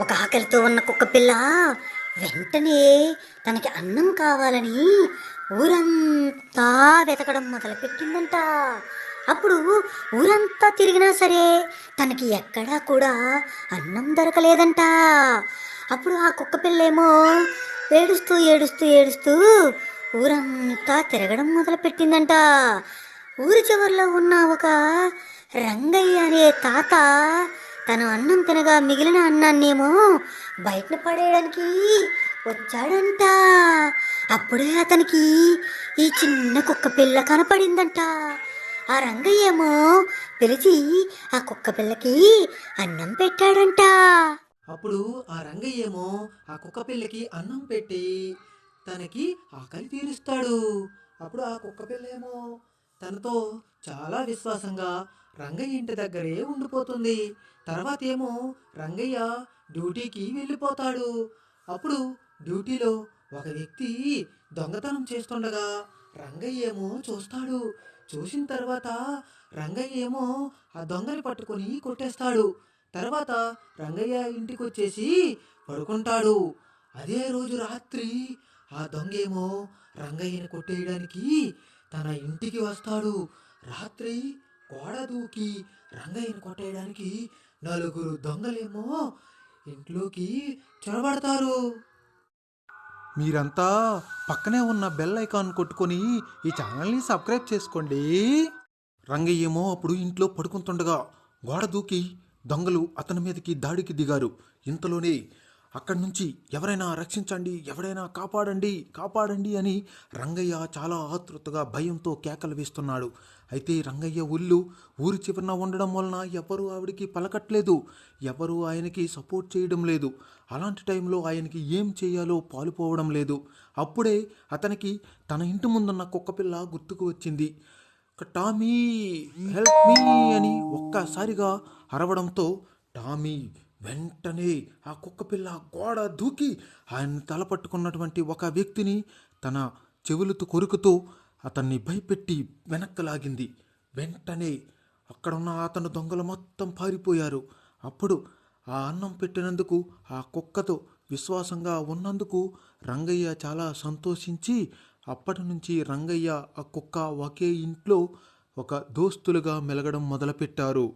ఒక ఆకలితో ఉన్న కుక్క పిల్ల వెంటనే తనకి అన్నం కావాలని ఊరంతా వెతకడం మొదలుపెట్టిందంట. అప్పుడు ఊరంతా తిరిగినా సరే తనకి ఎక్కడా కూడా అన్నం దొరకలేదంట. అప్పుడు ఆ కుక్క పిల్లేమో ఏడుస్తూ ఏడుస్తూ ఏడుస్తూ ఊరంతా తిరగడం మొదలుపెట్టిందంట. ఊరి చివరిలో ఉన్న ఒక రంగయ్య అనే తాత తను అన్నం తినగా మిగిలిన అన్నాన్నేమో బయటను పడేయడానికి వచ్చాడంట. అప్పుడే అతనికి ఈ చిన్న కుక్క పిల్ల కనపడిందంట. ఆ రంగయ్య ఏమో పిలిచి ఆ కుక్క పిల్లకి అన్నం పెట్టాడంట. అప్పుడు ఆ రంగయ్య ఏమో ఆ కుక్క పిల్లకి అన్నం పెట్టి తనకి ఆకలి తీరుస్తాడు. అప్పుడు ఆ కుక్క పిల్ల ఏమో తనతో చాలా విశ్వాసంగా రంగయ్య ఇంటి దగ్గరే ఉండిపోతుంది. తర్వాత ఏమో రంగయ్య డ్యూటీకి వెళ్ళిపోతాడు. అప్పుడు డ్యూటీలో ఒక వ్యక్తి దొంగతనం చేస్తుండగా రంగయ్య ఏమో చూస్తాడు. చూసిన తర్వాత రంగయ్య ఏమో ఆ దొంగని పట్టుకొని కొట్టేస్తాడు. తర్వాత రంగయ్య ఇంటికి వచ్చేసి పడుకుంటాడు. అదే రోజు రాత్రి ఆ దొంగేమో రంగయ్యని కొట్టేయడానికి తన ఇంటికి వస్తాడు. రాత్రి గోడ దూకి రంగయ్యని కొట్టేయడానికి నలుగురు దొంగలేమో ఇంట్లోకి చొరబడతారు. మీరంతా పక్కనే ఉన్న బెల్ ఐకాన్ కొట్టుకొని ఈ ఛానల్ని సబ్స్క్రైబ్ చేసుకోండి. రంగయ్య ఏమో అప్పుడు ఇంట్లో పడుకుంటుండగా గోడ దూకి దొంగలు అతని మీదకి దాడికి దిగారు. ఇంతలోనే అక్కడి నుంచి ఎవరైనా రక్షించండి ఎవరైనా కాపాడండి కాపాడండి అని రంగయ్య చాలా ఆతృతగా భయంతో కేకలు వేస్తున్నాడు. అయితే రంగయ్య ఒళ్ళు ఊరి చివరన ఉండడం వలన ఎవరు ఆవిడికి పలకట్లేదు. ఎవరు ఆయనకి సపోర్ట్ చేయడం లేదు. అలాంటి టైంలో ఆయనకి ఏం చేయాలో పాలుపోవడం లేదు. అప్పుడే అతనికి తన ఇంటి ముందున్న కుక్కపిల్ల గుర్తుకు వచ్చింది. టామీ హెల్ప్ మీ అని ఒక్కసారిగా అరవడంతో టామీ వెంటనే ఆ కుక్కపిల్ల గోడ దూకి ఆయన తలపట్టుకున్నటువంటి ఒక వ్యక్తిని తన చెవులతో కొరుకుతూ అతన్ని భయపెట్టి వెనక్కి లాగింది. వెంటనే అక్కడున్న అతను దొంగలు మొత్తం పారిపోయారు. అప్పుడు ఆ అన్నం పెట్టినందుకు ఆ కుక్కతో విశ్వాసంగా ఉన్నందుకు రంగయ్య చాలా సంతోషించి అప్పటి నుంచి రంగయ్య ఆ కుక్క ఒకే ఇంట్లో ఒక దోస్తులుగా మెలగడం మొదలుపెట్టారు.